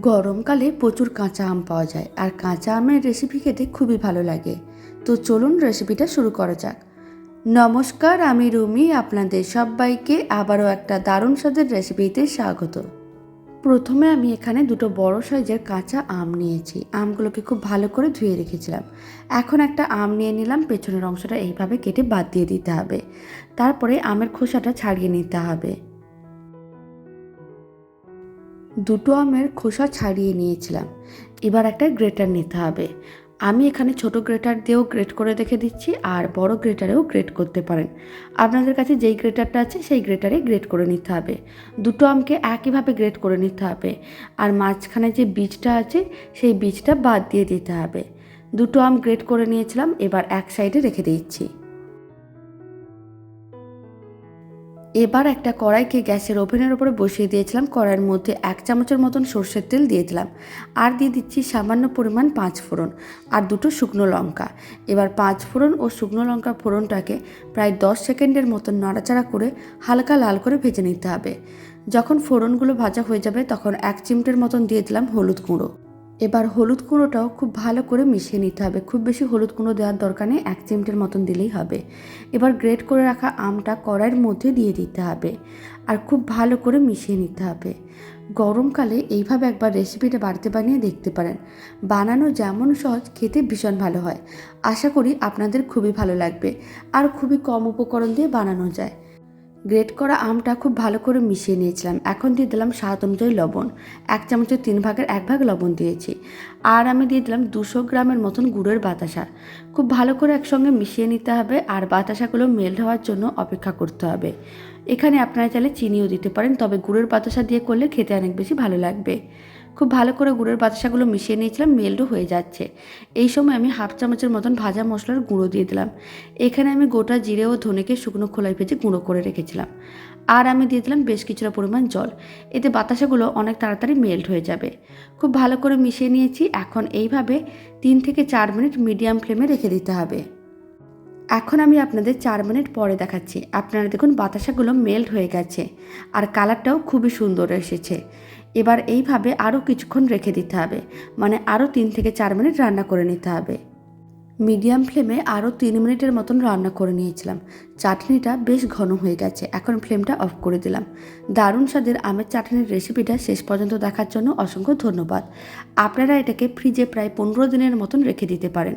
গরমকালে প্রচুর কাঁচা আম পাওয়া যায় আর কাঁচা আমের রেসিপি খেতে খুবই ভালো লাগে। তো চলুন রেসিপিটা শুরু করা যাক। নমস্কার, আমি রুমি, আপনাদের সবাইকে আবারও একটা দারুণ স্বাদের রেসিপিতে স্বাগত। প্রথমে আমি এখানে দুটো বড় সাইজের কাঁচা আম নিয়েছি। আমগুলোকে খুব ভালো করে ধুয়ে রেখেছিলাম। এখন একটা আম নিয়ে নিলাম, পেছনের অংশটা এইভাবে কেটে বাদ দিয়ে দিতে হবে। তারপরে আমের খোসাটা ছাড়িয়ে নিতে হবে। দুটো আমের খোসা ছাড়িয়ে নিয়েছিলাম। এবার একটা গ্রেটার নিতে হবে। আমি এখানে ছোট গ্রেটার দিয়েও গ্রেট করে দেখে দিচ্ছি, আর বড় গ্রেটারেও গ্রেট করতে পারেন। আপনাদের কাছে যেই গ্রেটারটা আছে, সেই গ্রেটারে গ্রেট করে নিতে হবে। দুটো আমকে একইভাবে গ্রেট করে নিতে হবে, আর মাঝখানে যে বীজটা আছে, সেই বীজটা বাদ দিয়ে দিতে হবে। দুটো আম গ্রেট করে নিয়েছিলাম, এবার এক সাইডে রেখে দিচ্ছি। এবার একটা কড়াইকে গ্যাসের ওভেনের ওপরে বসিয়ে দিয়েছিলাম। কড়াইয়ের মধ্যে এক চামচের মতন সর্ষের তেল দিয়ে দিলাম। আর দিয়ে দিচ্ছি সামান্য পরিমাণ পাঁচ ফোড়ন আর দুটো শুকনো লঙ্কা। এবার পাঁচ ফোড়ন ও শুকনো লঙ্কা ফোড়নটাকে প্রায় দশ সেকেন্ডের মতন নাড়াচাড়া করে হালকা লাল করে ভেজে নিতে হবে। যখন ফোড়নগুলো ভাজা হয়ে যাবে তখন এক চিমটের মতন দিয়ে দিলাম হলুদ গুঁড়ো। এবার হলুদ গুঁড়োটাও খুব ভালো করে মিশিয়ে নিতে হবে। খুব বেশি হলুদ গুঁড়ো দেওয়ার দরকার নেই, এক চিমটের মতন দিলেই হবে। এবার গ্রেট করে রাখা আমটা কড়াইয়ের মধ্যে দিয়ে দিতে হবে আর খুব ভালো করে মিশিয়ে নিতে হবে। গরমকালে এইভাবে একবার রেসিপিটা বাড়িতে বানিয়ে দেখতে পারেন। বানানো যেমন সহজ, খেতে ভীষণ ভালো হয়। আশা করি আপনাদের খুবই ভালো লাগবে। আর খুবই কম উপকরণ দিয়ে বানানো যায়। গ্রেট করা আমটা খুব ভালো করে মিশিয়ে নিয়েছিলাম। এখন দিয়ে দিলাম স্বাদ অনুযায়ী লবণ। এক চামচের তিন ভাগের এক ভাগ লবণ দিয়েছি। আর আমি দিয়ে দিলাম দুশো গ্রামের মতন গুড়ের বাতাসা। খুব ভালো করে একসঙ্গে মিশিয়ে নিতে হবে আর বাতাসাগুলো মেল্ট হওয়ার জন্য অপেক্ষা করতে হবে। এখানে আপনারা চাইলে চিনিও দিতে পারেন, তবে গুড়ের বাতাসা দিয়ে করলে খেতে অনেক বেশি ভালো লাগবে। খুব ভালো করে গুড়ের বাতাসাগুলো মিশিয়ে নিয়েছিলাম, মেল্টও হয়ে যাচ্ছে। এই সময় আমি হাফ চামচের মতন ভাজা মশলার গুঁড়ো দিয়ে দিলাম। এখানে আমি গোটা জিরে ও ধনেকে শুকনো খোলায় ভেজে গুঁড়ো করে রেখেছিলাম। আর আমি দিয়ে দিলাম বেশ কিছুটা পরিমাণ জল। এতে বাতাসাগুলো অনেক তাড়াতাড়ি মেল্ট হয়ে যাবে। খুব ভালো করে মিশিয়ে নিয়েছি। এখন এইভাবে তিন থেকে চার মিনিট মিডিয়াম ফ্লেমে রেখে দিতে হবে। এখন আমি আপনাদের চার মিনিট পরে দেখাচ্ছি। আপনারা দেখুন বাতাসাগুলো মেল্ট হয়ে গেছে। আর কালারটাও খুবই সুন্দর এসেছে। এবার এইভাবে আরও কিছুক্ষণ রেখে দিতে হবে। মানে আরও তিন থেকে চার মিনিট রান্না করে নিতে হবে। মিডিয়াম ফ্লেমে আরও তিন মিনিটের মতন রান্না করে নিয়েছিলাম। চাটনিটা বেশ ঘন হয়ে গেছে, এখন ফ্লেমটা অফ করে দিলাম। দারুণ স্বাদের আমের চাটনির রেসিপিটা শেষ পর্যন্ত দেখার জন্য অসংখ্য ধন্যবাদ। আপনারা এটাকে ফ্রিজে প্রায় পনেরো দিনের মতন রেখে দিতে পারেন।